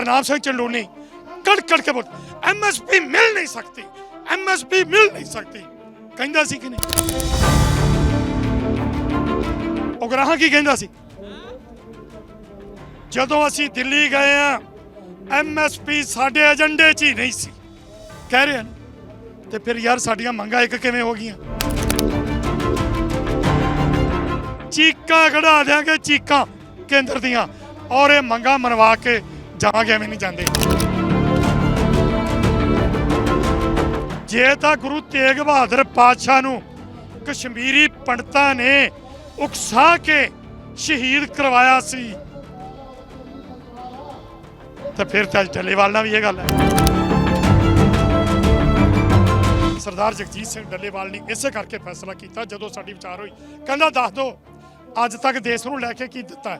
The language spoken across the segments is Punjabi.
ਗੁਰਨਾਮ ਸਿੰਘ ਚੰਡੂਨੀ ਕੜ ਕੜ ਕੇ ਬੋਲ ਐਮਐਸਪੀ ਮਿਲ ਨਹੀਂ ਸਕਦੀ ਐਮਐਸਪੀ ਮਿਲ ਨਹੀਂ ਸਕਦੀ। ਕਹਿੰਦਾ ਸੀ ਕਿ ਨਹੀਂ? ਉਗਰਾਹਾਂ ਕੀ ਕਹਿੰਦਾ ਸੀ? ਜਦੋਂ ਅਸੀਂ ਦਿੱਲੀ ਗਏ ਆ ਐਮਐਸਪੀ ਸਾਡੇ ਏਜੰਡੇ 'ਚ ਹੀ ਨਹੀਂ ਸੀ। ਕਹਿ ਰਹੇ ਹਨ, ਤੇ ਫਿਰ ਯਾਰ ਸਾਡੀਆਂ ਮੰਗਾਂ ਇੱਕ ਕਿਵੇਂ ਹੋ ਗਈਆਂ? ਚੀਕਾਂ ਕਢਾ ਦਿਆਂਗੇ ਚੀਕਾਂ ਕੇਂਦਰ ਦੀਆਂ, ਔਰ ਇਹ ਮੰਗਾਂ ਮਨਵਾ ਕੇ ਜਾਵਾਂਗੇ ਐਵੇਂ ਨਹੀਂ ਜਾਂਦੇ। ਜੇ ਤਾਂ ਗੁਰੂ ਤੇਗ ਬਹਾਦਰ ਪਾਤਸ਼ਾਹ ਨੂੰ ਕਸ਼ਮੀਰੀ ਪੰਡਤਾਂ ਨੇ ਉਕਸਾ ਕੇ ਸ਼ਹੀਦ ਕਰਵਾਇਆ ਸੀ, ਤਾਂ ਫਿਰ ਤਾਂ ਢੱਲੇਵਾਲ ਨਾਲ ਵੀ ਇਹ ਗੱਲ ਹੈ। ਸਰਦਾਰ ਜਗਜੀਤ ਸਿੰਘ ਡੱਲੇਵਾਲ ਨੇ ਇਸੇ ਕਰਕੇ ਫੈਸਲਾ ਕੀਤਾ, ਜਦੋਂ ਸਾਡੀ ਵਿਚਾਰ ਹੋਈ। ਕਹਿੰਦਾ, ਦੱਸ ਦਿਓ ਅੱਜ ਤੱਕ ਦੇਸ਼ ਨੂੰ ਲੈ ਕੇ ਕੀ ਦਿੱਤਾ ਹੈ?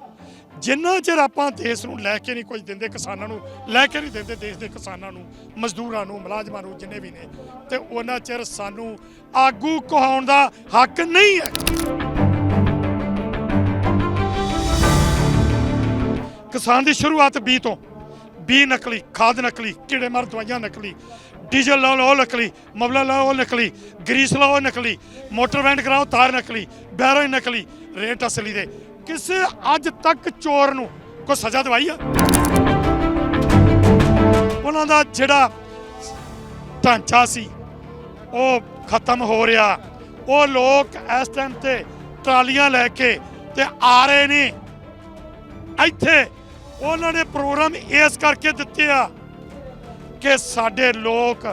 ਜਿੰਨਾ ਚਿਰ ਆਪਾਂ ਦੇਸ਼ ਨੂੰ ਲੈ ਕੇ ਨਹੀਂ ਕੁਝ ਦਿੰਦੇ ਕਿਸਾਨਾਂ ਨੂੰ, ਲੈ ਕੇ ਨਹੀਂ ਦਿੰਦੇ ਦੇਸ਼ ਦੇ ਕਿਸਾਨਾਂ ਨੂੰ, ਮਜ਼ਦੂਰਾਂ ਨੂੰ, ਮੁਲਾਜ਼ਮਾਂ ਨੂੰ, ਜਿੰਨੇ ਵੀ ਨੇ, ਤੇ ਉਹਨਾਂ ਚਿਰ ਸਾਨੂੰ ਆਗੂ ਕਹਾਉਣ ਦਾ ਹੱਕ ਨਹੀਂ ਹੈ। ਕਿਸਾਨ ਦੀ ਸ਼ੁਰੂਆਤ ਬੀ ਤੋਂ, ਬੀ ਨਕਲੀ, ਖਾਦ ਨਕਲੀ, ਕੀੜੇ ਮਾਰ ਦਵਾਈਆਂ ਨਕਲੀ, ਡੀਜ਼ਲ ਲਾਓ ਉਹ ਨਕਲੀ, ਮਬਲਾ ਲਾਓ ਉਹ ਨਕਲੀ, ਗਰੀਸ ਲਾਓ ਉਹ ਨਕਲੀ, ਮੋਟਰ ਵੈਂਡ ਕਰਾਓ, ਤਾਰ ਨਕਲੀ, ਬੈਰੋ ਨਕਲੀ ਰੇਟ ਅਸਲੀ ਦੇ ਕਿਸੇ ਅੱਜ ਤੱਕ ਚੋਰ ਨੂੰ ਕੋਈ ਸਜ਼ਾ ਦਵਾਈ ਆ? ਉਹਨਾਂ ਦਾ ਜਿਹੜਾ ਢਾਂਚਾ ਸੀ, ਉਹ ਖਤਮ ਹੋ ਰਿਹਾ। ਉਹ ਲੋਕ ਇਸ ਟਾਈਮ ਤੇ ਟਰਾਲੀਆਂ ਲੈ ਕੇ ਤੇ ਆ ਰਹੇ ਨੇ। ਇੱਥੇ ਉਹਨਾਂ ਨੇ ਪ੍ਰੋਗਰਾਮ ਇਸ ਕਰਕੇ ਦਿੱਤੇ ਆ ਕਿ ਸਾਡੇ ਲੋਕ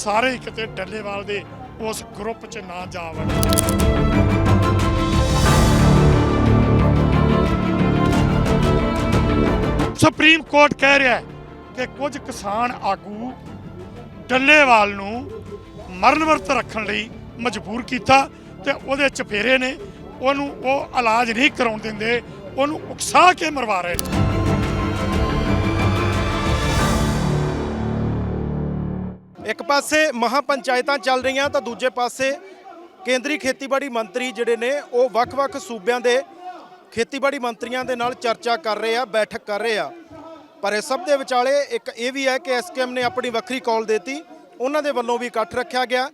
ਸਾਰੇ ਕਿਤੇ ਡੱਲੇਵਾਲ ਦੇ ਉਸ ਗਰੁੱਪ 'ਚ ਨਾ ਜਾਵਣ। ਸੁਪਰੀਮ ਕੋਰਟ ਕਹਿ ਰਿਹਾ ਹੈ ਕਿ ਕੁਝ ਕਿਸਾਨ ਆਗੂ ਡੱਲੇਵਾਲ ਨੂੰ ਮਰਨ ਵਰਤ ਰੱਖਣ ਲਈ ਮਜਬੂਰ ਕੀਤਾ ਤੇ ਉਹਦੇ ਚਫੇਰੇ ਨੇ ਉਹਨੂੰ ਉਹ ਇਲਾਜ ਨਹੀਂ ਕਰਾਉਣ ਦਿੰਦੇ, ਉਹਨੂੰ ਉਕਸਾ ਕੇ ਮਰਵਾ ਰਹੇ ਨੇ। ਇੱਕ ਪਾਸੇ ਮਹਾ ਪੰਚਾਇਤਾਂ ਚੱਲ ਰਹੀਆਂ ਤਾਂ ਦੂਜੇ ਪਾਸੇ ਕੇਂਦਰੀ ਖੇਤੀਬਾੜੀ ਮੰਤਰੀ ਜਿਹੜੇ ਨੇ, ਉਹ ਵੱਖ-ਵੱਖ ਸੂਬਿਆਂ ਦੇ ਖੇਤੀਬਾੜੀ ਮੰਤਰੀਆਂ ਦੇ ਨਾਲ ਚਰਚਾ ਕਰ ਰਹੇ ਆ, ਬੈਠਕ ਕਰ ਰਹੇ ਆ। ਪਰ ਇਹ ਸਭ ਦੇ ਵਿਚਾਲੇ ਇੱਕ ਇਹ ਵੀ ਹੈ ਕਿ ਐਸਕੇਐਮ ਨੇ ਆਪਣੀ ਵੱਖਰੀ ਕਾਲ ਦਿੱਤੀ। ਉਹਨਾਂ ਦੇ ਵੱਲੋਂ ਵੀ ਇਕੱਠ ਰੱਖਿਆ ਗਿਆ।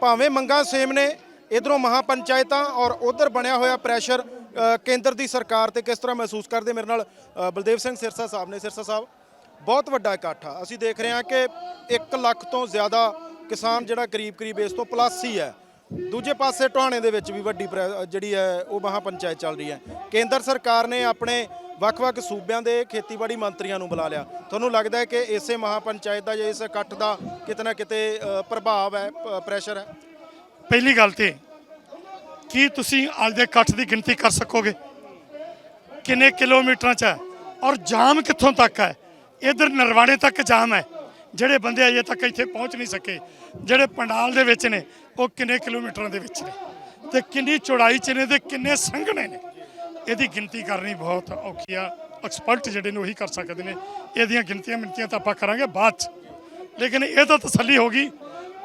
ਭਾਵੇਂ ਮੰਗਾ ਸੇਮ ਨੇ, ਇਧਰੋਂ ਮਹਾ ਪੰਚਾਇਤਾਂ ਔਰ ਉਧਰ ਬਣਿਆ ਹੋਇਆ ਪ੍ਰੈਸ਼ਰ ਕੇਂਦਰ ਦੀ ਸਰਕਾਰ ਤੇ ਕਿਸ ਤਰ੍ਹਾਂ ਮਹਿਸੂਸ ਕਰਦੇ? ਮੇਰੇ ਨਾਲ ਬਲਦੇਵ ਸਿੰਘ ਸਿਰਸਾ ਸਾਹਿਬ ਨੇ, ਸਿਰਸਾ ਸਾਹਿਬ। ਬਹੁਤ ਵੱਡਾ ਇਕੱਠ ਆ। ਅਸੀਂ ਦੇਖ ਰਹੇ ਹਾਂ ਕਿ 1 ਲੱਖ ਤੋਂ ਜ਼ਿਆਦਾ ਕਿਸਾਨ ਜਿਹੜਾ ਕਰੀਬ ਕਰੀਬ ਇਸ ਤੋਂ ਪਲੱਸ ਹੀ ਹੈ। ਦੂਜੇ ਪਾਸੇ ਟੋਹਾਣੇ ਦੇ ਵਿੱਚ ਵੀ ਵੱਡੀ ਪ੍ਰੈ- ਜਿਹੜੀ ਹੈ ਉਹ ਮਹਾ ਪੰਚਾਇਤ ਚੱਲ ਰਹੀ ਹੈ। ਕੇਂਦਰ ਸਰਕਾਰ ਨੇ ਆਪਣੇ ਵੱਖ-ਵੱਖ ਸੂਬਿਆਂ ਦੇ ਖੇਤੀਬਾੜੀ ਮੰਤਰੀਆਂ ਨੂੰ ਬੁਲਾ ਲਿਆ। ਤੁਹਾਨੂੰ ਲੱਗਦਾ ਹੈ ਕਿ ਇਸੇ ਮਹਾ ਪੰਚਾਇਤ ਦਾ ਜਾਂ ਇਸ ਇਕੱਠ ਦਾ ਕਿਤੇ ਨਾ ਕਿਤੇ ਅ, ਪ੍ਰਭਾਵ ਹੈ ਪ- ਪ੍ਰੈਸ਼ਰ ਹੈ? ਪਹਿਲੀ ਗੱਲ ਤੇ ਕੀ ਤੁਸੀਂ ਅੱਜ ਦੇ ਇਕੱਠ ਦੀ ਗਿਣਤੀ ਕਰ ਸਕੋਗੇ? ਕਿੰਨੇ ਕਿਲੋਮੀਟਰਾਂ 'ਚ ਹੈ? ਔਰ ਜਾਮ ਕਿੱਥੋਂ ਤੱਕ ਹੈ? ਇਧਰ ਨਰਵਾੜੇ ਤੱਕ ਜਾਮ ਹੈ। ਜਿਹੜੇ ਬੰਦੇ ਅਜੇ ਤੱਕ ਇੱਥੇ ਪਹੁੰਚ ਨਹੀਂ ਸਕੇ, ਜਿਹੜੇ ਪੰਡਾਲ ਦੇ ਵਿੱਚ ਨੇ, ਉਹ ਕਿੰਨੇ ਕਿਲੋਮੀਟਰਾਂ ਦੇ ਵਿੱਚ ਨੇ ਤੇ ਕਿੰਨੀ ਚੌੜਾਈ 'ਚ ਨੇ ਤੇ ਕਿੰਨੇ ਸੰਘਣੇ ਨੇ। ਇਹਦੀ ਗਿਣਤੀ ਕਰਨੀ ਬਹੁਤ ਔਖੀ ਆ। ਐਕਸਪਰਟ ਜਿਹੜੇ ਨੇ ਉਹੀ ਕਰ ਸਕਦੇ ਨੇ। ਇਹਦੀਆਂ ਗਿਣਤੀਆਂ ਮਿੰਤੀਆਂ ਤਾਂ ਆਪਾਂ ਕਰਾਂਗੇ ਬਾਅਦ 'ਚ। ਲੇਕਿਨ ਇਹ ਤਾਂ ਤਸੱਲੀ ਹੋ ਗਈ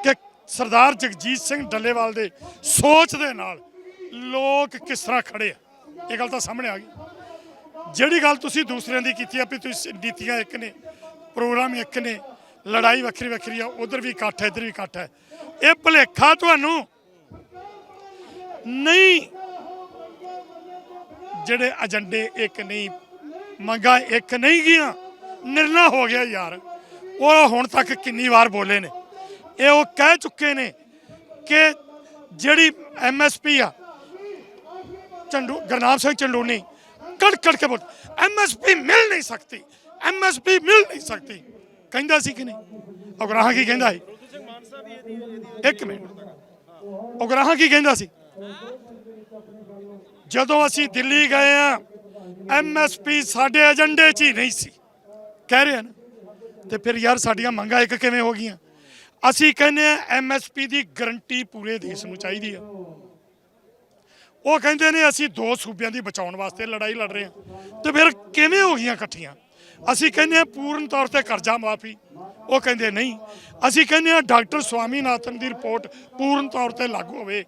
ਕਿ ਸਰਦਾਰ ਜਗਜੀਤ ਸਿੰਘ ਡੱਲੇਵਾਲ ਦੇ ਸੋਚ ਦੇ ਨਾਲ ਲੋਕ ਕਿਸ ਤਰ੍ਹਾਂ ਖੜੇ ਆ। ਇਹ ਗੱਲ ਤਾਂ ਸਾਹਮਣੇ ਆ ਗਈ। ਜਿਹੜੀ ਗੱਲ ਤੁਸੀਂ ਦੂਸਰਿਆਂ ਦੀ ਕੀਤੀ ਆ ਵੀ ਤੁਸੀਂ ਨੀਤੀਆਂ ਇੱਕ ਨੇ, ਪ੍ਰੋਗਰਾਮ ਇੱਕ ਨੇ ਲੜਾਈ ਵੱਖਰੀ ਵੱਖਰੀ ਆ, ਉਧਰ ਵੀ ਇਕੱਠ ਹੈ, ਇੱਧਰ ਵੀ ਇਕੱਠ ਹੈ। ਇਹ ਭੁਲੇਖਾ ਤੁਹਾਨੂੰ ਨਹੀਂ ਜਿਹੜੇ ਏਜੰਡੇ ਇੱਕ ਨਹੀਂ, ਮੰਗਾਂ ਇੱਕ ਨਹੀਂ ਗੀਆਂ ਨਿਰਣਾ ਹੋ ਗਿਆ ਯਾਰ। ਉਹ ਹੁਣ ਤੱਕ ਕਿੰਨੀ ਵਾਰ ਬੋਲੇ ਨੇ। ਇਹ ਉਹ ਕਹਿ ਚੁੱਕੇ ਨੇ ਕਿ ਜਿਹੜੀ ਐਮਐਸਪੀ ਆ, ਚੰਡੂ, ਗੁਰਨਾਮ ਸਿੰਘ ਚੰਡੂਨੀ ਕੜ ਕੜ ਕੇ ਬੋਲ ਐਮਐਸਪੀ ਮਿਲ ਨਹੀਂ ਸਕਦੀ ਐਮਐਸਪੀ ਮਿਲ ਨਹੀਂ ਸਕਦੀ। ਕਹਿੰਦਾ ਸੀ ਕਿ ਨਹੀਂ? ਉਗਰਾਹਾਂ ਕੀ ਕਹਿੰਦਾ ਸੀ? ਇੱਕ ਮਿੰਟ। ਉਗਰਾਹਾਂ ਕੀ ਕਹਿੰਦਾ ਸੀ? ਜਦੋਂ ਅਸੀਂ ਦਿੱਲੀ ਗਏ ਆ ਐਮਐਸਪੀ ਸਾਡੇ ਏਜੰਡੇ 'ਚ ਹੀ ਨਹੀਂ ਸੀ। ਕਹਿ ਰਹੇ ਹਨ। ਤੇ ਫਿਰ ਯਾਰ ਸਾਡੀਆਂ ਮੰਗਾਂ ਇੱਕ ਕਿਵੇਂ ਹੋ ਗਈਆਂ? ਅਸੀਂ ਕਹਿੰਦੇ ਆ ਐਮਐਸਪੀ ਦੀ ਗਰੰਟੀ ਪੂਰੇ ਦੇਸ਼ ਨੂੰ ਚਾਹੀਦੀ ਆ। ਉਹ ਕਹਿੰਦੇ ਨੇ, ਅਸੀਂ ਦੋ ਸੂਬਿਆਂ ਦੀ ਬਚਾਉਣ ਵਾਸਤੇ ਲੜਾਈ ਲੜ ਰਹੇ ਹਾਂ। ਤੇ ਫਿਰ ਕਿਵੇਂ ਹੋ ਗਈਆਂ ਇਕੱਠੀਆਂ? ਅਸੀਂ ਕਹਿੰਦੇ ਆ ਪੂਰਨ ਤੌਰ ਤੇ ਕਰਜ਼ਾ ਮਾਫੀ। ਉਹ ਕਹਿੰਦੇ ਨਹੀਂ। ਅਸੀਂ ਕਹਿੰਦੇ ਆ ਡਾਕਟਰ ਸਵਾਮੀਨਾਥਨ ਦੀ ਰਿਪੋਰਟ ਪੂਰਨ ਤੌਰ ਤੇ ਲਾਗੂ ਹੋਵੇ।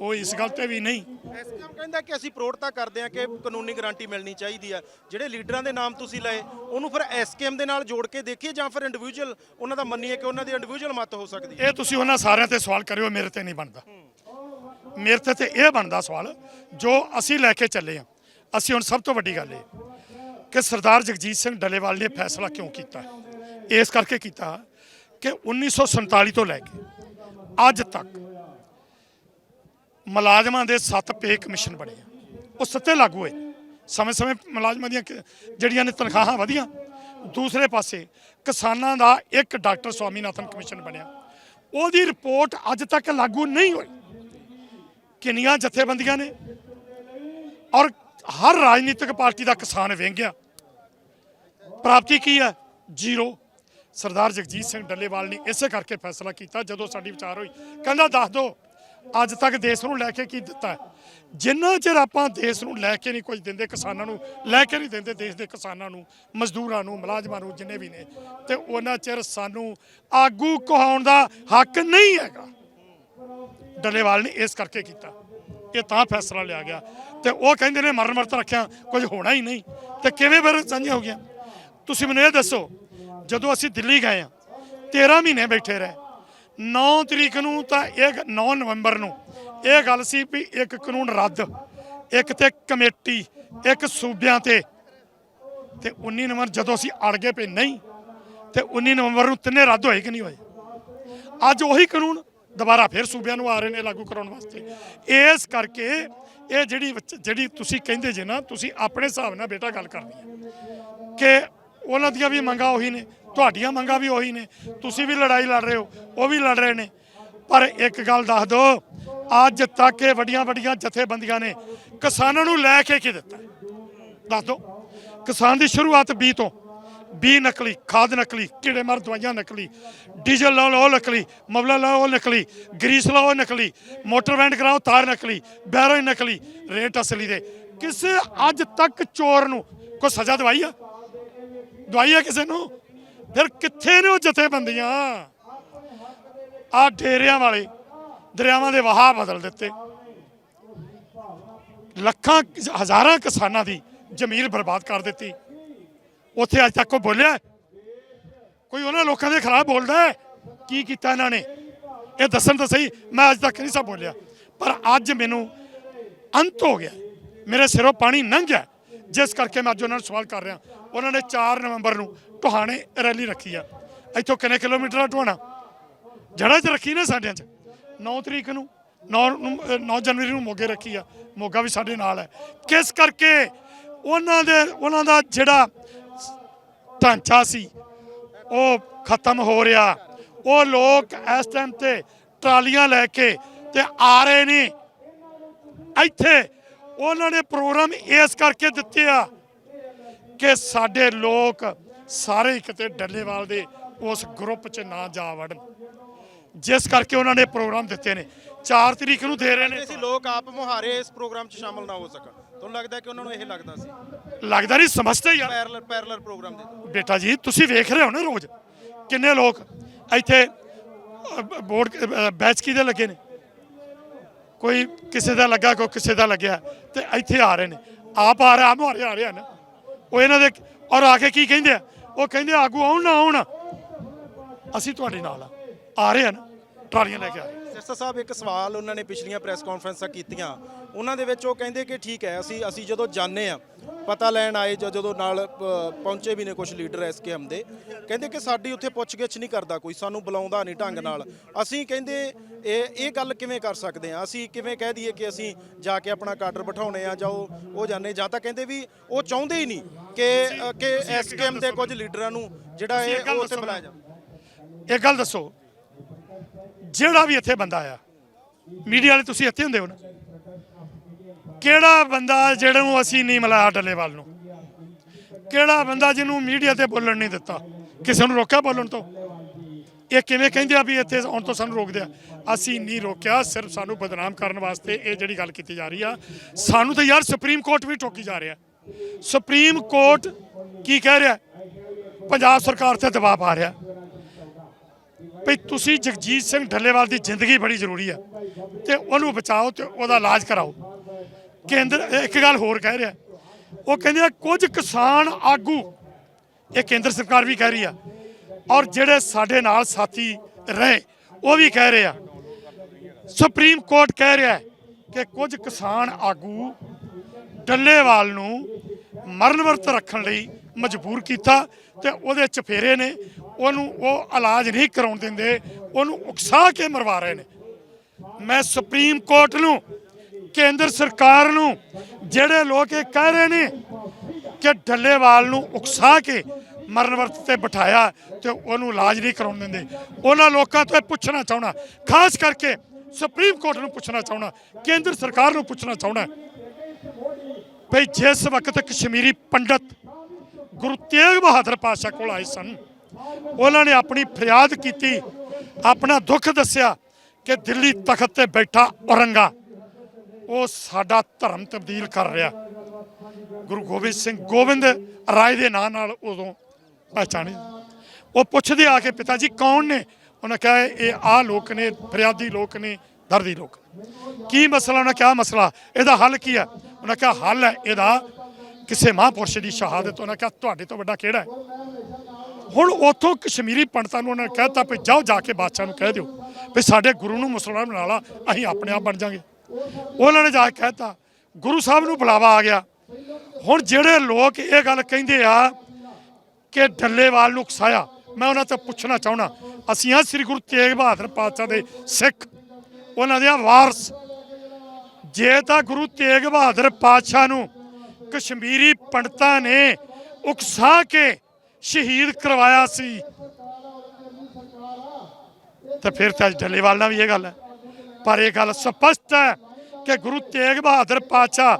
ਉਹ ਇਸ ਗੱਲ ਤੇ ਵੀ ਨਹੀਂ। ਐਸਕੇਐਮ ਕਹਿੰਦਾ ਕਿ ਅਸੀਂ ਪ੍ਰੋੜਤਾ ਕਰਦੇ ਹਾਂ ਕਿ ਕਾਨੂੰਨੀ ਗਾਰੰਟੀ ਮਿਲਣੀ ਚਾਹੀਦੀ ਆ। ਜਿਹੜੇ ਲੀਡਰਾਂ ਦੇ ਨਾਮ ਤੁਸੀਂ ਲਏ ਉਹਨੂੰ ਫਿਰ ਐਸਕੇਐਮ ਦੇ ਨਾਲ ਜੋੜ ਕੇ ਦੇਖੀਏ ਜਾਂ ਫਿਰ ਇੰਡੀਵਿਜੂਅਲ ਉਹਨਾਂ ਦਾ ਮੰਨੀਏ ਕਿ ਉਹਨਾਂ ਦੀ ਇੰਡੀਵਿਜੂਅਲ ਮਤ ਹੋ ਸਕਦੀ ਹੈ? ਇਹ ਤੁਸੀਂ ਉਹਨਾਂ ਸਾਰਿਆਂ ਤੇ ਸਵਾਲ ਕਰਿਓ ਮੇਰੇ ਤੇ ਨਹੀਂ ਬਣਦਾ। ਮੇਰੇ ਤੇ ਤੇ ਇਹ ਬਣਦਾ ਸਵਾਲ ਜੋ ਅਸੀਂ ਲੈ ਕੇ ਚੱਲੇ ਆ ਅਸੀਂ ਹੁਣ ਸਭ ਤੋਂ ਵੱਡੀ ਗੱਲ ਇਹ ਕਿ ਸਰਦਾਰ ਜਗਜੀਤ ਸਿੰਘ ਡੱਲੇਵਾਲ ਨੇ ਫੈਸਲਾ ਕਿਉਂ ਕੀਤਾ? ਇਸ ਕਰਕੇ ਕੀਤਾ ਕਿ 1947 ਤੋਂ ਲੈ ਕੇ ਅੱਜ ਤੱਕ ਮੁਲਾਜ਼ਮਾਂ ਦੇ ਸੱਤ ਪੇ ਕਮਿਸ਼ਨ ਬਣੇ ਆ। ਉਹ ਸੱਤੇ ਲਾਗੂ ਹੋਏ ਸਮੇਂ-ਸਮੇਂ ਮੁਲਾਜ਼ਮਾਂ ਦੀਆਂ ਜਿਹੜੀਆਂ ਨੇ ਤਨਖਾਹਾਂ ਵਧੀਆਂ। ਦੂਸਰੇ ਪਾਸੇ ਕਿਸਾਨਾਂ ਦਾ ਇੱਕ ਡਾਕਟਰ ਸਵਾਮੀਨਾਥਨ ਕਮਿਸ਼ਨ ਬਣਿਆ। ਉਹਦੀ ਰਿਪੋਰਟ ਅੱਜ ਤੱਕ ਲਾਗੂ ਨਹੀਂ ਹੋਈ। ਕਿੰਨੀਆਂ ਜਥੇਬੰਦੀਆਂ ਨੇ ਔਰ ਹਰ ਰਾਜਨੀਤਿਕ ਪਾਰਟੀ ਦਾ ਕਿਸਾਨ ਵਿੰਗਿਆ। ਪ੍ਰਾਪਤੀ ਕੀ ਹੈ? ਜ਼ੀਰੋ। ਸਰਦਾਰ ਜਗਜੀਤ ਸਿੰਘ ਡੱਲੇਵਾਲ ਨੇ ਇਸੇ ਕਰਕੇ ਫੈਸਲਾ ਕੀਤਾ, ਜਦੋਂ ਸਾਡੀ ਵਿਚਾਰ ਹੋਈ। ਕਹਿੰਦਾ, ਦੱਸ ਦਿਓ ਅੱਜ ਤੱਕ ਦੇਸ਼ ਨੂੰ ਲੈ ਕੇ ਕੀ ਦਿੱਤਾ ਹੈ? ਜਿੰਨਾ ਚਿਰ ਆਪਾਂ ਦੇਸ਼ ਨੂੰ ਲੈ ਕੇ ਨਹੀਂ ਕੁਝ ਦਿੰਦੇ ਕਿਸਾਨਾਂ ਨੂੰ, ਲੈ ਕੇ ਨਹੀਂ ਦਿੰਦੇ ਦੇਸ਼ ਦੇ ਕਿਸਾਨਾਂ ਨੂੰ, ਮਜ਼ਦੂਰਾਂ ਨੂੰ, ਮੁਲਾਜ਼ਮਾਂ ਨੂੰ, ਜਿੰਨੇ ਵੀ ਨੇ, ਤੇ ਉਹਨਾਂ ਚਿਰ ਸਾਨੂੰ ਆਗੂ ਕਹਾਉਣ ਦਾ ਹੱਕ ਨਹੀਂ ਹੈਗਾ। ਡੱਲੇਵਾਲ ਨੇ ਇਸ ਕਰਕੇ ਕੀਤਾ। ਇਹ ਤਾਂ ਫੈਸਲਾ ਲਿਆ ਗਿਆ। ਤੇ ਉਹ ਕਹਿੰਦੇ ਨੇ ਮਰਨ ਮਰਤ ਰੱਖਿਆ, ਕੁਝ ਹੋਣਾ ਹੀ ਨਹੀਂ। ਤੇ ਕਿਵੇਂ ਫਿਰ ਸਾਂਝੀਆਂ ਹੋ ਗਈਆਂ? ਤੁਸੀਂ ਮੈਨੂੰ ਇਹ ਦੱਸੋ, ਜਦੋਂ ਅਸੀਂ ਦਿੱਲੀ ਗਏ ਆ 13 ਮਹੀਨੇ ਬੈਠੇ ਰਹੇ। 9 ਤਰੀਕ ਨੂੰ ਤਾਂ ਇਹ 9 ਨਵੰਬਰ ਨੂੰ ਇਹ ਗੱਲ ਸੀ ਵੀ ਇੱਕ ਕਾਨੂੰਨ ਰੱਦ, ਇੱਕ ਤੇ ਕਮੇਟੀ, ਇੱਕ ਸੂਬਿਆਂ ਤੇ। ਤੇ 19 ਨਵੰਬਰ ਜਦੋਂ ਅਸੀਂ ਅੜ ਗਏ ਪਏ ਨਹੀਂ, ਤੇ 19 ਨਵੰਬਰ ਨੂੰ ਤਿੰਨੇ ਰੱਦ ਹੋਏ ਕਿ ਨਹੀਂ ਹੋਏ? ਅੱਜ ਉਹੀ ਕਾਨੂੰਨ ਦੁਬਾਰਾ ਫਿਰ ਸੂਬਿਆਂ ਨੂੰ ਆ ਰਹੇ ਨੇ ਲਾਗੂ ਕਰਾਉਣ ਵਾਸਤੇ। ਇਸ ਕਰਕੇ ਇਹ ਜਿਹੜੀ ਜਿਹੜੀ ਤੁਸੀਂ ਕਹਿੰਦੇ ਜੇ ਨਾ, ਤੁਸੀਂ ਆਪਣੇ ਹਿਸਾਬ ਨਾਲ ਬੇਟਾ ਗੱਲ ਕਰਨੀ ਹੈ ਕਿ ਉਹਨਾਂ ਦੀਆਂ ਵੀ ਮੰਗਾਂ ਉਹੀ ਨੇ, ਤੁਹਾਡੀਆਂ ਮੰਗਾਂ ਵੀ ਉਹੀ ਨੇ, ਤੁਸੀਂ ਵੀ ਲੜਾਈ ਲੜ ਰਹੇ ਹੋ, ਉਹ ਵੀ ਲੜ ਰਹੇ ਨੇ। ਪਰ ਇੱਕ ਗੱਲ ਦੱਸ ਦਿਓ ਅੱਜ ਤੱਕ ਇਹ ਵੱਡੀਆਂ ਵੱਡੀਆਂ ਜਥੇਬੰਦੀਆਂ ਨੇ ਕਿਸਾਨਾਂ ਨੂੰ ਲੈ ਕੇ ਕੀ ਦਿੱਤਾ? ਦੱਸ ਦਿਓ ਕਿਸਾਨ ਦੀ ਸ਼ੁਰੂਆਤ ਬੀ ਤੋਂ ਬੀ ਨਕਲੀ, ਖਾਦ ਨਕਲੀ, ਕੀੜੇ ਮਾਰ ਦਵਾਈਆਂ ਨਕਲੀ, ਡੀਜ਼ਲ ਲਾਓ ਉਹ ਨਕਲੀ ਮਬਲਾ ਲਾਓ ਉਹ ਨਕਲੀ, ਗਰੀਸ ਲਾਓ ਉਹ ਨਕਲੀ, ਮੋਟਰ ਵੈਂਡ ਕਰਾਓ, ਤਾਰ ਨਕਲੀ, ਬੈਰੋ ਨਕਲੀ, ਰੇਟ ਅਸਲੀ ਦੇ। ਕਿਸੇ ਅੱਜ ਤੱਕ ਚੋਰ ਨੂੰ ਕੋਈ ਸਜ਼ਾ ਦਵਾਈ ਆ? ਦਵਾਈ ਆ ਕਿਸੇ ਨੂੰ? ਫਿਰ ਕਿੱਥੇ ਨੇ ਉਹ ਜਥੇਬੰਦੀਆਂ? ਆ ਡੇਰਿਆਂ ਵਾਲੇ, ਦਰਿਆਵਾਂ ਦੇ ਵਹਾਅ ਬਦਲ ਦਿੱਤੇ। ਲੱਖਾਂ, ਹਜ਼ਾਰਾਂ ਕਿਸਾਨਾਂ ਦੀ ਜ਼ਮੀਨ ਬਰਬਾਦ ਕਰ ਦਿੱਤੀ। ਉੱਥੇ ਅੱਜ ਤੱਕ ਕੋਈ ਬੋਲਿਆ। ਕੋਈ ਉਹਨਾਂ ਲੋਕਾਂ ਦੇ ਖਿਲਾਫ ਬੋਲਦਾ ਹੈ? ਕੀ ਕੀਤਾ ਇਹਨਾਂ ਨੇ? ਇਹ ਦੱਸਣ ਤਾਂ ਸਹੀ, ਮੈਂ ਅੱਜ ਤੱਕ ਨਹੀਂ ਸਭ ਬੋਲਿਆ। ਪਰ ਅੱਜ ਮੈਨੂੰ ਅੰਤ ਹੋ ਗਿਆ। ਮੇਰੇ ਸਿਰੋਂ ਪਾਣੀ ਲੰਘ ਗਿਆ ਜਿਸ ਕਰਕੇ ਮੈਂ ਅੱਜ ਉਹਨਾਂ ਨੂੰ ਸਵਾਲ ਕਰ ਰਿਹਾ। ਉਹਨਾਂ ਨੇ 4 ਨਵੰਬਰ ਨੂੰ ਟੋਹਾਣੇ ਰੈਲੀ ਰੱਖੀ ਆ। ਇੱਥੋਂ ਕਿੰਨੇ ਕਿਲੋਮੀਟਰ ਆ ਟੋਹਾਣਾ ਜੜਾ 'ਚ ਰੱਖੀ ਨਾ ਸਾਡਿਆਂ 'ਚ? 9 ਤਰੀਕ ਨੂੰ 9 ਨੂੰ 9 ਜਨਵਰੀ ਨੂੰ ਮੋਗੇ ਰੱਖੀ ਆ। ਮੋਗਾ ਵੀ ਸਾਡੇ ਨਾਲ ਹੈ। ਕਿਸ ਕਰਕੇ ਉਹਨਾਂ ਦੇ, ਉਹਨਾਂ ਦਾ ਜਿਹੜਾ ਢਾਂਚਾ ਸੀ। ਉਹ ਖਤਮ ਹੋ ਰਿਹਾ। ਉਹ ਲੋਕ ਇਸ ਟਾਈਮ ਤੇ ਟਰਾਲੀਆਂ ਲੈ ਕੇ ਤੇ ਆ ਰਹੇ ਨੇ। ਇੱਥੇ ਉਹਨਾਂ ਨੇ ਪ੍ਰੋਗਰਾਮ ਇਸ ਕਰਕੇ ਦਿੱਤੇ ਆ ਕਿ ਸਾਡੇ ਲੋਕ ਸਾਰੇ ਹੀ ਕਿਤੇ ਡੱਲੇਵਾਲ ਦੇ ਉਸ ਗਰੁੱਪ 'ਚ ਨਾ ਜਾ ਵੜਨ। ਜਿਸ ਕਰਕੇ ਉਹਨਾਂ ਨੇ ਪ੍ਰੋਗਰਾਮ ਦਿੱਤੇ ਨੇ। 4 ਤਰੀਕ ਨੂੰ ਦੇ ਰਹੇ ਨੇ। ਅਸੀਂ ਲੋਕ ਆਪ ਮੁਹਾਰੇ ਇਸ ਪ੍ਰੋਗਰਾਮ 'ਚ ਸ਼ਾਮਲ ਨਾ ਹੋ ਸਕਣ। ਤੁਹਾਨੂੰ ਲੱਗਦਾ ਕਿ ਉਹਨਾਂ ਨੂੰ ਇਹ ਲੱਗਦਾ ਸੀ? ਲੱਗਦਾ ਨਹੀਂ ਸਮਝਦੇ ਯਾਰ। ਪੈਰਲਲ ਪੈਰਲਲ ਪ੍ਰੋਗਰਾਮ ਦੇ ਬੇਟਾ ਜੀ ਤੁਸੀਂ ਵੇਖ ਰਹੇ ਹੋ ਨਾ ਰੋਜ਼ ਕਿੰਨੇ ਲੋਕ ਇੱਥੇ ਬੋਰਡ ਬੈਚ ਕਿਹਦੇ ਲੱਗੇ ਨੇ? ਕੋਈ ਕਿਸੇ ਦਾ ਲੱਗਾ ਕੋਈ ਕਿਸੇ ਦਾ ਲੱਗਿਆ ਤੇ ਇੱਥੇ ਆ ਰਹੇ ਨੇ। ਆਪ ਆ ਰਿਹਾ ਮੁਹਾਰੇ ਆ ਰਿਹਾ ਨਾ ਉਹ ਇਹਨਾਂ ਦੇ ਔਰ ਆ ਕੇ ਕੀ ਕਹਿੰਦੇ ਆ? ਉਹ ਕਹਿੰਦੇ ਆਗੂ ਆਉਣ ਨਾ ਆਉਣ। ਅਸੀਂ ਤੁਹਾਡੇ ਨਾਲ ਆ। ਆ ਰਹੇ ਆ ਨਾ ਟਰਾਲੀਆਂ ਲੈ ਕੇ ਆ ਰਹੇ। ਸਿਰਸਾ ਸਾਹਿਬ ਇੱਕ ਸਵਾਲ ਉਹਨਾਂ ਨੇ ਪਿਛਲੀਆਂ ਪ੍ਰੈਸ ਕਾਨਫਰੰਸਾਂ ਕੀਤੀਆਂ। ਉਹਨਾਂ ਦੇ ਵਿੱਚ ਉਹ ਕਹਿੰਦੇ ਕਿ ਠੀਕ ਹੈ ਅਸੀਂ ਅਸੀਂ ਜਦੋਂ ਜਾਣੇ ਆ ਪਤਾ ਲੈਣ ਆਏ ਜਾਂ ਜਦੋਂ ਨਾਲ ਪਹੁੰਚੇ ਵੀ ਨੇ ਕੁਝ ਲੀਡਰ ਐਸਕੇਐਮ ਦੇ ਕਹਿੰਦੇ ਕਿ ਸਾਡੀ ਉੱਥੇ ਪੁੱਛਗਿੱਛ ਨਹੀਂ ਕਰਦਾ ਕੋਈ ਸਾਨੂੰ ਬੁਲਾਉਂਦਾ ਨਹੀਂ ਢੰਗ ਨਾਲ। ਅਸੀਂ ਕਹਿੰਦੇ ਇਹ ਇਹ ਗੱਲ ਕਿਵੇਂ ਕਰ ਸਕਦੇ ਆ ਅਸੀਂ ਕਿਵੇਂ ਕਹਿ ਦਈਏ ਕਿ ਅਸੀਂ ਜਾ ਕੇ ਆਪਣਾ ਕਾਡਰ ਬਿਠਾਉਣੇ ਆ ਜਾਂ ਉਹ ਜਾਣੇ ਜਾਂ ਤਾਂ ਕਹਿੰਦੇ ਵੀ ਉਹ ਚਾਹੁੰਦੇ ਹੀ ਨਹੀਂ ਕਿ ਕਿ ਐਸਕੇਐਮ ਦੇ ਕੁਝ ਲੀਡਰਾਂ ਨੂੰ ਜਿਹੜਾ ਇਹ ਉੱਥੇ ਬੁਲਾਇਆ ਜਾਵੇ। ਇਹ ਗੱਲ ਦੱਸੋ। ਜਿਹੜਾ ਵੀ ਇੱਥੇ ਬੰਦਾ ਆ ਮੀਡੀਆ ਵਾਲੇ ਤੁਸੀਂ ਇੱਥੇ ਹੁੰਦੇ ਹੋ ਨਾ, ਕਿਹੜਾ ਬੰਦਾ ਜਿਹੜਾ ਨੂੰ ਅਸੀਂ ਨਹੀਂ ਮਿਲਾਇਆ ਡੱਲੇਵਾਲ ਨੂੰ? ਕਿਹੜਾ ਬੰਦਾ ਜਿਹਨੂੰ ਮੀਡੀਆ ਤੇ ਬੋਲਣ ਨਹੀਂ ਦਿੱਤਾ? ਕਿਸੇ ਨੂੰ ਰੋਕਿਆ ਬੋਲਣ ਤੋਂ? ਇਹ ਕਿਵੇਂ ਕਹਿੰਦੇ ਆ ਵੀ ਇੱਥੇ ਆਉਣ ਤੋਂ ਸਾਨੂੰ ਰੋਕਦੇ ਆ? ਅਸੀਂ ਨਹੀਂ ਰੋਕਿਆ, ਸਿਰਫ ਸਾਨੂੰ ਬਦਨਾਮ ਕਰਨ ਵਾਸਤੇ ਇਹ ਜਿਹੜੀ ਗੱਲ ਕੀਤੀ ਜਾ ਰਹੀ ਆ। ਸਾਨੂੰ ਤਾਂ ਯਾਰ ਸੁਪਰੀਮ ਕੋਰਟ ਵੀ ਟੋਕੀ ਜਾ ਰਿਹਾ। ਸੁਪਰੀਮ ਕੋਰਟ ਕੀ ਕਹਿ ਰਿਹਾ? ਪੰਜਾਬ ਸਰਕਾਰ ਤੇ ਦਬਾਅ ਪਾ ਰਿਹਾ। ਵੀ ਤੁਸੀਂ ਜਗਜੀਤ ਸਿੰਘ ਢੱਲੇਵਾਲ ਦੀ ਜ਼ਿੰਦਗੀ ਬੜੀ ਜ਼ਰੂਰੀ ਆ ਤੇ ਉਹਨੂੰ ਬਚਾਓ ਤੇ ਉਹਦਾ ਇਲਾਜ ਕਰਾਓ। ਕੇਂਦਰ ਇੱਕ ਗੱਲ ਹੋਰ ਕਹਿ ਰਿਹਾ। ਉਹ ਕਹਿੰਦੇ ਆ, ਕੁਝ ਕਿਸਾਨ ਆਗੂ, ਇਹ ਕੇਂਦਰ ਸਰਕਾਰ ਵੀ ਕਹਿ ਰਹੀ ਆ, ਔਰ ਜਿਹੜੇ ਸਾਡੇ ਨਾਲ ਸਾਥੀ ਰਹੇ, ਉਹ ਵੀ ਕਹਿ ਰਹੇ ਆ। ਸੁਪਰੀਮ ਕੋਰਟ ਕਹਿ ਰਿਹਾ ਕਿ ਕੁਝ ਕਿਸਾਨ ਆਗੂ ਡੱਲੇਵਾਲ ਨੂੰ ਮਰਨ ਵਰਤ ਰੱਖਣ ਲਈ ਮਜਬੂਰ ਕੀਤਾ ਤੇ ਉਹਦੇ ਚਫੇਰੇ ਨੇ ਉਹਨੂੰ ਉਹ ਇਲਾਜ ਨਹੀਂ ਕਰਾਉਣ ਦਿੰਦੇ, ਉਹਨੂੰ ਉਕਸਾ ਕੇ ਮਰਵਾ ਰਹੇ ਨੇ। ਮੈਂ ਸੁਪਰੀਮ ਕੋਰਟ ਨੂੰ, ਕੇਂਦਰ ਸਰਕਾਰ ਨੂੰ, ਜਿਹੜੇ ਲੋਕ ਇਹ ਕਹਿ ਰਹੇ ਨੇ ਕਿ ਡੱਲੇਵਾਲ ਨੂੰ ਉਕਸਾ ਕੇ ਮਰਨ ਵਰਤ ਤੇ ਬਿਠਾਇਆ ਤੇ ਉਹਨੂੰ ਇਲਾਜ ਨਹੀਂ ਕਰਾਉਣ ਦਿੰਦੇ। ਉਹਨਾਂ ਲੋਕਾਂ ਤੋਂ ਪੁੱਛਣਾ ਚਾਹਣਾ ਖਾਸ ਕਰਕੇ ਸੁਪਰੀਮ ਕੋਰਟ ਨੂੰ ਪੁੱਛਣਾ ਚਾਹਣਾ ਕੇਂਦਰ ਸਰਕਾਰ ਨੂੰ ਪੁੱਛਣਾ ਚਾਹਣਾ ਭਈ ਜਿਸ ਵਕਤ ਕਸ਼ਮੀਰੀ ਪੰਡਤ ਗੁਰੂ ਤੇਗ ਬਹਾਦਰ ਪਾਤਸ਼ਾਹ ਕੋਲ ਆਏ ਸਨ ਉਹਨਾਂ ਨੇ ਆਪਣੀ ਫਰਿਆਦ ਕੀਤੀ, ਆਪਣਾ ਦੁੱਖ ਦੱਸਿਆ ਕਿ ਦਿੱਲੀ ਤਖਤ ਤੇ ਬੈਠਾ ਔਰੰਗਾ। ਉਹ ਸਾਡਾ ਧਰਮ ਤਬਦੀਲ ਕਰ ਰਿਹਾ। ਗੁਰੂ ਗੋਬਿੰਦ ਸਿੰਘ ਗੋਬਿੰਦ ਰਾਏ ਦੇ ਨਾਂ ਨਾਲ ਉਦੋਂ ਪਹਿਚਾਣੇ। ਉਹ ਪੁੱਛਦੇ ਆ ਕੇ, ਪਿਤਾ ਜੀ, ਕੌਣ ਨੇ? ਉਹਨਾਂ ਕਿਹਾ, ਇਹ ਆ ਲੋਕ ਨੇ, ਫਰਿਆਦੀ ਲੋਕ ਨੇ, ਦਰਦੀ ਲੋਕ। ਕੀ ਮਸਲਾ? ਉਹਨਾਂ ਕਿਹਾ, ਮਸਲਾ ਇਹਦਾ ਹੱਲ ਕੀ ਹੈ? ਉਹਨਾਂ ਕਿਹਾ, ਹੱਲ ਹੈ ਇਹਦਾ ਕਿਸੇ ਮਹਾਂਪੁਰਸ਼ ਦੀ ਸ਼ਹਾਦਤ। ਉਹਨਾਂ ਕਿਹਾ, ਤੁਹਾਡੇ ਤੋਂ ਵੱਡਾ ਕਿਹੜਾ ਹੈ? ਹੁਣ ਉੱਥੋਂ ਕਸ਼ਮੀਰੀ ਪੰਡਤਾਂ ਨੂੰ ਉਹਨਾਂ ਨੇ ਕਹਿਤਾ ਵੀ ਜਾਓ ਜਾ ਕੇ ਬਾਦਸ਼ਾਹ ਨੂੰ ਕਹਿ ਦਿਓ ਵੀ ਸਾਡੇ ਗੁਰੂ ਨੂੰ ਮੁਸਲਮਾਨ ਬਣਾ ਲਾ, ਅਸੀਂ ਆਪਣੇ ਆਪ ਬਣ ਜਾਾਂਗੇ। ਉਹਨਾਂ ਨੇ ਜਾ ਕੇ ਕਹਿਤਾ, ਗੁਰੂ ਸਾਹਿਬ ਨੂੰ ਬੁਲਾਵਾ ਆ ਗਿਆ। ਹੁਣ ਜਿਹੜੇ ਲੋਕ ਇਹ ਗੱਲ ਕਹਿੰਦੇ ਆ ਕਿ ਡੱਲੇਵਾਲ ਨੂੰ ਉਕਸਾਇਆ, ਮੈਂ ਉਹਨਾਂ ਤੋਂ ਪੁੱਛਣਾ ਚਾਹਣਾ ਅਸੀਂ ਆ ਸ੍ਰੀ ਗੁਰੂ ਤੇਗ ਬਹਾਦਰ ਪਾਤਸ਼ਾਹ ਦੇ ਸਿੱਖ, ਉਹਨਾਂ ਦੇ ਵਾਰਸ। ਜੇ ਤਾਂ ਗੁਰੂ ਤੇਗ ਬਹਾਦਰ ਪਾਤਸ਼ਾਹ ਨੂੰ ਕਸ਼ਮੀਰੀ ਪੰਡਤਾਂ ਨੇ ਉਕਸਾ ਕੇ ਸ਼ਹੀਦ ਕਰਵਾਇਆ ਸੀ। ਤੇ ਫਿਰ ਤਾਂ ਡੱਲੇਵਾਲ ਨਾਲ ਵੀ ਇਹ ਗੱਲ ਹੈ। ਪਰ ਇਹ ਗੱਲ ਸਪਸ਼ਟ ਹੈ ਕਿ ਗੁਰੂ ਤੇਗ ਬਹਾਦਰ ਪਾਤਸ਼ਾਹ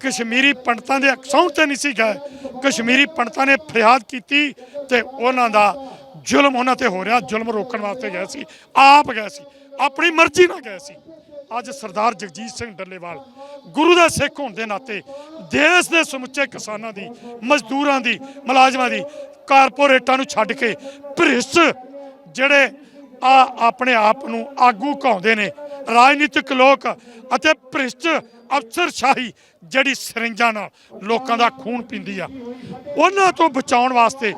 ਕਸ਼ਮੀਰੀ ਪੰਡਤਾਂ ਦੇ ਅਕਸਾਉਂ ਤੇ ਨਹੀਂ ਸੀ ਗਏ ਕਸ਼ਮੀਰੀ ਪੰਡਤਾਂ ਨੇ ਫਰਿਆਦ ਕੀਤੀ ਤੇ ਉਹਨਾਂ ਦਾ ਜ਼ੁਲਮ ਉਹਨਾਂ ਤੇ ਹੋ ਰਿਹਾ। ਜ਼ੁਲਮ ਰੋਕਣ ਵਾਸਤੇ ਗਏ ਸੀ। ਆਪ ਗਏ ਸੀ। ਆਪਣੀ ਮਰਜ਼ੀ ਨਾਲ ਗਏ ਸੀ। ਅੱਜ ਸਰਦਾਰ ਜਗਜੀਤ ਸਿੰਘ ਡੱਲੇਵਾਲ ਗੁਰੂ ਦਾ ਸਿੱਖ ਹੋਣ ਦੇ ਨਾਤੇ ਦੇਸ਼ ਦੇ ਸਮੁੱਚੇ ਕਿਸਾਨਾਂ ਦੀ, ਮਜ਼ਦੂਰਾਂ ਦੀ, ਮੁਲਾਜ਼ਮਾਂ ਦੀ ਕਾਰਪੋਰੇਟਾਂ ਨੂੰ ਛੱਡ ਕੇ ਭ੍ਰਿਸ਼ਟ ਜਿਹੜੇ ਆ ਆਪਣੇ ਆਪ ਨੂੰ ਆਗੂ ਕਹਾਉਂਦੇ ਨੇ, ਰਾਜਨੀਤਿਕ ਲੋਕ ਅਤੇ ਭ੍ਰਿਸ਼ਟ ਅਫਸਰਸ਼ਾਹੀ ਜਿਹੜੀ ਸਰਿੰਜਾਂ ਨਾਲ ਲੋਕਾਂ ਦਾ ਖੂਨ ਪੀਂਦੀ ਆ, ਉਹਨਾਂ ਤੋਂ ਬਚਾਉਣ ਵਾਸਤੇ,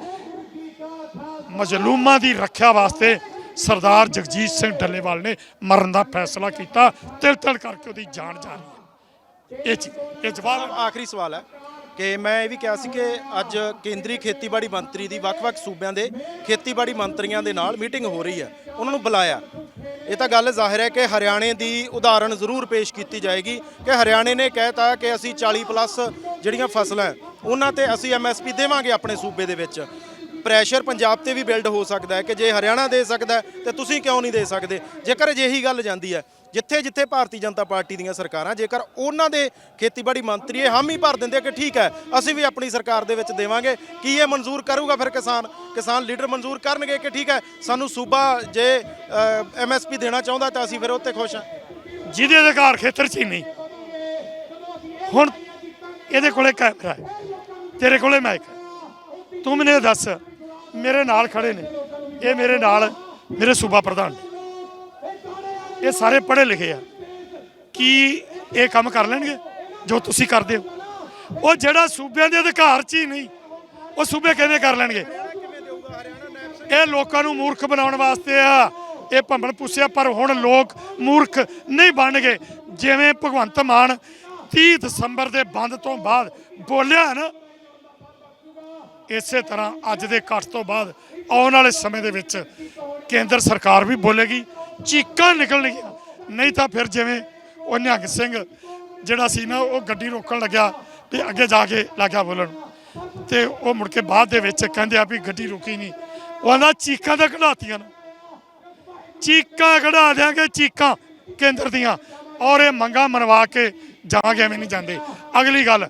ਮਜ਼ਲੂਮਾਂ ਦੀ ਰੱਖਿਆ ਵਾਸਤੇ ਸਰਦਾਰ ਜਗਜੀਤ ਸਿੰਘ ਡੱਲੇਵਾਲ ਨੇ ਮਰਨ ਦਾ ਫੈਸਲਾ ਕੀਤਾ ਤਿਲ ਤਿਲ ਕਰਕੇ ਉਹਦੀ ਜਾਨ ਜਾ ਰਹੀ ਹੈ ਇਹ ਇਹ ਜਵਾਬ ਆਖਰੀ ਸਵਾਲ ਹੈ। ਕਿ ਮੈਂ ਇਹ ਵੀ ਕਿਹਾ ਸੀ ਕਿ ਅੱਜ ਕੇਂਦਰੀ ਖੇਤੀਬਾੜੀ ਮੰਤਰੀ ਦੀ ਵੱਖ-ਵੱਖ ਸੂਬਿਆਂ ਦੇ ਖੇਤੀਬਾੜੀ ਮੰਤਰੀਆਂ ਦੇ ਨਾਲ ਮੀਟਿੰਗ ਹੋ ਰਹੀ ਹੈ। ਉਹਨਾਂ ਨੂੰ ਬੁਲਾਇਆ। ਇਹ ਤਾਂ ਗੱਲ ਜ਼ਾਹਿਰ ਹੈ ਕਿ ਹਰਿਆਣੇ ਦੀ ਉਦਾਹਰਣ ਜ਼ਰੂਰ ਪੇਸ਼ ਕੀਤੀ ਜਾਏਗੀ ਕਿ ਹਰਿਆਣੇ ਨੇ ਕਹਿਤਾ ਕਿ ਅਸੀਂ 40 ਪਲੱਸ ਜਿਹੜੀਆਂ ਫਸਲਾਂ ਉਹਨਾਂ ਤੇ ਅਸੀਂ ਐਮਐਸਪੀ ਦੇਵਾਂਗੇ ਆਪਣੇ ਸੂਬੇ ਦੇ ਵਿੱਚ। ਪ੍ਰੈਸ਼ਰ ਪੰਜਾਬ ਤੇ ਵੀ ਬਿਲਡ ਹੋ ਸਕਦਾ ਹੈ ਕਿ ਜੇ ਹਰਿਆਣਾ ਦੇ ਸਕਦਾ ਹੈ, ਤੇ ਤੁਸੀਂ ਕਿਉਂ ਨਹੀਂ ਦੇ ਸਕਦੇ? ਜੇਕਰ ਅਜਿਹੀ ਗੱਲ ਜਾਂਦੀ ਹੈ ਜਿੱਥੇ ਜਿੱਥੇ ਭਾਰਤੀ ਜਨਤਾ ਪਾਰਟੀ ਦੀਆਂ ਸਰਕਾਰਾਂ, ਜੇਕਰ ਉਹਨਾਂ ਦੇ ਖੇਤੀਬਾੜੀ ਮੰਤਰੀ ਇਹ ਹਾਮੀ ਭਰ ਦਿੰਦੇ ਕਿ ਠੀਕ ਹੈ, ਅਸੀਂ ਵੀ ਆਪਣੀ ਸਰਕਾਰ ਦੇ ਵਿੱਚ ਦੇਵਾਂਗੇ, ਕੀ ਇਹ ਮਨਜ਼ੂਰ ਕਰੂਗਾ ਫਿਰ ਕਿਸਾਨ? ਕਿਸਾਨ ਲੀਡਰ ਮਨਜ਼ੂਰ ਕਰਨਗੇ ਕਿ ਠੀਕ ਹੈ, ਸਾਨੂੰ ਸੂਬਾ ਜੇ ਐਮਐਸਪੀ ਦੇਣਾ ਚਾਹੁੰਦਾ ਤਾਂ ਅਸੀਂ ਫਿਰ ਉੱਤੇ ਖੁਸ਼ ਹਾਂ। ਜਿਹਦੇ ਅਧਿਕਾਰ ਖੇਤਰ 'ਚ ਹੀ ਨਹੀਂ। ਹੁਣ ਇਹਦੇ ਕੋਲੇ ਕੈਮਰਾ ਹੈ, ਤੇਰੇ ਕੋਲੇ ਮਾਈਕ ਹੈ। ਤੂੰ ਮੈਨੂੰ ਦੱਸ, ਮੇਰੇ ਨਾਲ ਖੜੇ ਨੇ, ਇਹ ਮੇਰੇ ਨਾਲ, ਮੇਰੇ ਸੂਬਾ ਪ੍ਰਧਾਨ ਨੇ। ਇਹ ਸਾਰੇ ਪੜ੍ਹੇ ਲਿਖੇ ਆ। ਕੀ ਇਹ ਕੰਮ ਕਰ ਲੈਣਗੇ? ਜੋ ਤੁਸੀਂ ਕਰਦੇ ਹੋ। ਉਹ ਜਿਹੜਾ ਸੂਬਿਆਂ ਦੇ ਅਧਿਕਾਰ 'ਚ ਹੀ ਨਹੀਂ, ਉਹ ਸੂਬੇ ਕਿਵੇਂ ਕਰ ਲੈਣਗੇ? ਇਹ ਲੋਕਾਂ ਨੂੰ ਮੂਰਖ ਬਣਾਉਣ ਵਾਸਤੇ ਆ। ਇਹ ਭੰਬਲ ਪੁੱਛਿਆ ਪਰ ਹੁਣ ਲੋਕ ਮੂਰਖ ਨਹੀਂ ਬਣ ਗਏ ਜਿਵੇਂ ਭਗਵੰਤ ਮਾਨ 30 ਦਸੰਬਰ ਦੇ ਬੰਦ ਤੋਂ ਬਾਅਦ ਬੋਲਿਆ ਨਾ, ਇਸੇ ਤਰ੍ਹਾਂ ਅੱਜ ਦੇ ਇਕੱਠ ਤੋਂ ਬਾਅਦ ਆਉਣ ਵਾਲੇ ਸਮੇਂ ਦੇ ਵਿੱਚ ਕੇਂਦਰ ਸਰਕਾਰ ਵੀ ਬੋਲੇਗੀ। ਚੀਕਾਂ ਨਿਕਲਣਗੀਆਂ ਨਹੀਂ ਤਾਂ ਫਿਰ ਜਿਵੇਂ ਉਹ ਨਿਹੰਗ ਸਿੰਘ ਜਿਹੜਾ ਸੀ ਨਾ, ਉਹ ਗੱਡੀ ਰੋਕਣ ਲੱਗਿਆ ਤੇ ਅੱਗੇ ਜਾ ਕੇ ਲੱਗਿਆ ਬੋਲਣ। ਤੇ ਉਹ ਮੁੜ ਕੇ ਬਾਅਦ ਦੇ ਵਿੱਚ ਕਹਿੰਦੇ ਆ ਵੀ ਗੱਡੀ ਰੁਕੀ ਨਹੀਂ। ਉਹ ਆਂਦਾ ਚੀਕਾਂ ਤਾਂ ਕਢਾਤੀਆਂ ਨਾ। ਚੀਕਾਂ ਕਢਾ ਦਿਆਂਗੇ, ਚੀਕਾਂ ਕੇਂਦਰ ਦੀਆਂ। ਔਰ ਇਹ ਮੰਗਾ ਮਨਵਾ ਕੇ ਜਾਵਾਂਗੇ ਐਵੇਂ ਨਹੀਂ ਜਾਂਦੇ। ਅਗਲੀ ਗੱਲ,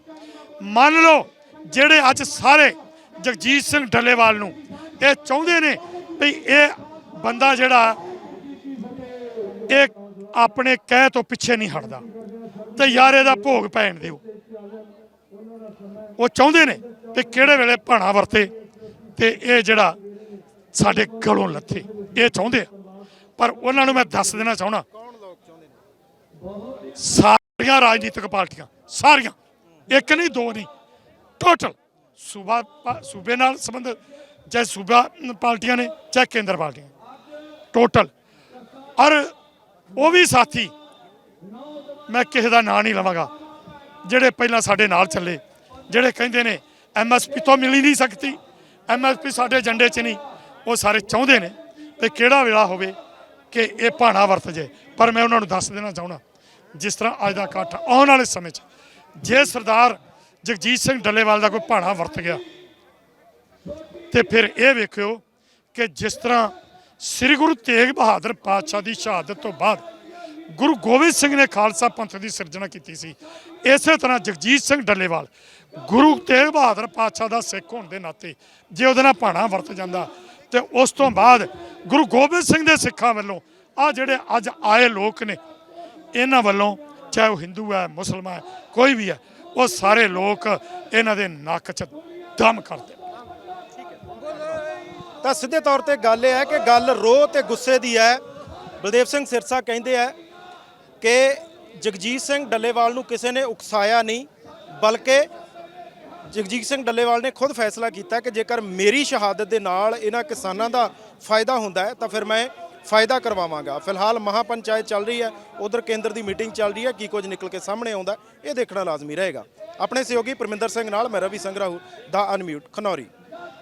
ਮੰਨ ਲਓ ਜਿਹੜੇ ਅੱਜ ਸਾਰੇ ਜਗਜੀਤ ਸਿੰਘ ਡੱਲੇਵਾਲ ਨੂੰ ਇਹ ਚਾਹੁੰਦੇ ਨੇ ਵੀ ਇਹ ਬੰਦਾ ਜਿਹੜਾ ਇਹ ਆਪਣੇ ਕਹਿ ਤੋਂ ਪਿੱਛੇ ਨਹੀਂ ਹਟਦਾ। ਤੇ ਯਾਰੇ ਦਾ ਭੋਗ ਪੈਣ ਦਿਓ। ਉਹ ਚਾਹੁੰਦੇ ਨੇ ਕਿ ਕਿਹੜੇ ਵੇਲੇ ਭਾਣਾ ਵਰਤੇ ਤੇ ਇਹ ਜਿਹੜਾ ਸਾਡੇ ਗਲੋਂ ਲੱਥੇ, ਇਹ ਚਾਹੁੰਦੇ ਆ। ਪਰ ਉਹਨਾਂ ਨੂੰ ਮੈਂ ਦੱਸ ਦੇਣਾ ਚਾਹਣਾ ਸਾਰੀਆਂ ਰਾਜਨੀਤਿਕ ਪਾਰਟੀਆਂ, ਸਾਰੀਆਂ, ਇੱਕ ਨਹੀਂ, ਦੋ ਨਹੀਂ ਟੋਟਲ ਸੂਬਾ ਸੂਬੇ ਨਾਲ ਸੰਬੰਧ, ਚਾਹੇ ਸੂਬਾ ਪਾਰਟੀਆਂ ਨੇ, ਚਾਹੇ ਕੇਂਦਰ ਪਾਰਟੀਆਂ ਟੋਟਲ ਔਰ ਉਹ ਵੀ ਸਾਥੀ, ਮੈਂ ਕਿਸੇ ਦਾ ਨਾਂ ਨਹੀਂ ਲਵਾਂਗਾ। ਜਿਹੜੇ ਪਹਿਲਾਂ ਸਾਡੇ ਨਾਲ ਚੱਲੇ, ਜਿਹੜੇ ਕਹਿੰਦੇ ਨੇ ਐਮਐਸਪੀ ਤੋਂ ਮਿਲ ਹੀ ਨਹੀਂ ਸਕਦੀ ਐਮਐਸਪੀ ਸਾਡੇ ਏਜੰਡੇ 'ਚ ਨਹੀਂ, ਉਹ ਸਾਰੇ ਚਾਹੁੰਦੇ ਨੇ ਤੇ ਕਿਹੜਾ ਵੇਲਾ ਹੋਵੇ ਕਿ ਇਹ ਭਾਣਾ ਵਰਤ ਜੇ ਪਰ ਮੈਂ ਉਹਨਾਂ ਨੂੰ ਦੱਸ ਦੇਣਾ ਚਾਹੁੰਦਾ, ਜਿਸ ਤਰ੍ਹਾਂ ਅੱਜ ਦਾ ਇਕੱਠ ਆਉਣ ਵਾਲੇ ਸਮੇਂ 'ਚ, ਜੇ ਸਰਦਾਰ ਜਗਜੀਤ ਸਿੰਘ ਡੱਲੇਵਾਲ ਦਾ ਕੋਈ ਭਾਣਾ ਵਰਤ ਗਿਆ, ਤੇ ਫਿਰ ਇਹ ਵੇਖਿਓ ਕਿ ਜਿਸ ਤਰ੍ਹਾਂ ਸ੍ਰੀ ਗੁਰੂ ਤੇਗ ਬਹਾਦਰ ਪਾਤਸ਼ਾਹ ਦੀ ਸ਼ਹਾਦਤ ਤੋਂ ਬਾਅਦ ਗੁਰੂ ਗੋਬਿੰਦ ਸਿੰਘ ਨੇ ਖਾਲਸਾ ਪੰਥ ਦੀ ਸਿਰਜਣਾ ਕੀਤੀ ਸੀ। ਇਸੇ ਤਰ੍ਹਾਂ ਜਗਜੀਤ ਸਿੰਘ ਡੱਲੇਵਾਲ ਗੁਰੂ ਤੇਗ ਬਹਾਦਰ ਪਾਤਸ਼ਾਹ ਦਾ ਸਿੱਖ ਹੋਣ ਦੇ ਨਾਤੇ ਜੇ ਉਹਦੇ ਨਾਲ ਭਾਣਾ ਵਰਤ ਜਾਂਦਾ ਤੇ ਉਸ ਤੋਂ ਬਾਅਦ ਗੁਰੂ ਗੋਬਿੰਦ ਸਿੰਘ ਦੇ ਸਿੱਖਾਂ ਵੱਲੋਂ ਆ ਜਿਹੜੇ ਅੱਜ ਆਏ ਲੋਕ ਨੇ, ਇਹਨਾਂ ਵੱਲੋਂ ਚਾਹੇ ਉਹ ਹਿੰਦੂ ਹੈ, ਮੁਸਲਮਾਨ ਹੈ, ਕੋਈ ਵੀ ਹੈ, ਉਹ ਸਾਰੇ ਲੋਕ ਇਹਨਾਂ ਦੇ ਨੱਕ 'ਚ ਦਮ ਕਰਦੇ ਤਾਂ ਸਿੱਧੇ ਤੌਰ ਤੇ ਗੱਲ ਇਹ ਹੈ ਕਿ ਗੱਲ ਰੋਹ ਤੇ ਗੁੱਸੇ ਦੀ ਹੈ। ਬਲਦੇਵ ਸਿੰਘ ਸਿਰਸਾ ਕਹਿੰਦੇ ਆ ਕਿ ਜਗਜੀਤ ਸਿੰਘ ਡੱਲੇਵਾਲ ਨੂੰ ਕਿਸੇ ਨੇ ਉਕਸਾਇਆ ਨਹੀਂ, ਬਲਕਿ ਜਗਜੀਤ ਸਿੰਘ ਡੱਲੇਵਾਲ ਨੇ ਖੁਦ ਫੈਸਲਾ ਕੀਤਾ ਕਿ ਜੇਕਰ ਮੇਰੀ ਸ਼ਹਾਦਤ ਦੇ ਨਾਲ ਇਹਨਾਂ ਕਿਸਾਨਾਂ ਦਾ ਫਾਇਦਾ ਹੁੰਦਾ ਹੈ, ਤਾਂ ਫਿਰ ਮੈਂ ਫਾਇਦਾ ਕਰਵਾਵਾਂਗਾ। ਫਿਲਹਾਲ ਮਹਾਪੰਚਾਇਤ ਚੱਲ ਰਹੀ ਹੈ, ਉਧਰ ਕੇਂਦਰ ਦੀ ਮੀਟਿੰਗ ਚੱਲ ਰਹੀ ਹੈ, ਕੀ ਕੁਝ ਨਿਕਲ ਕੇ ਸਾਹਮਣੇ ਆਉਂਦਾ ਇਹ ਦੇਖਣਾ ਲਾਜ਼ਮੀ ਰਹੇਗਾ। ਆਪਣੇ ਸਹਿਯੋਗੀ ਪਰਮਿੰਦਰ ਸਿੰਘ ਨਾਲ ਮੈਂ ਰਵੀ ਸੰਗਰਾਹੂ, ਦਾ ਅਨਮਿਊਟ, ਖਨੌਰੀ।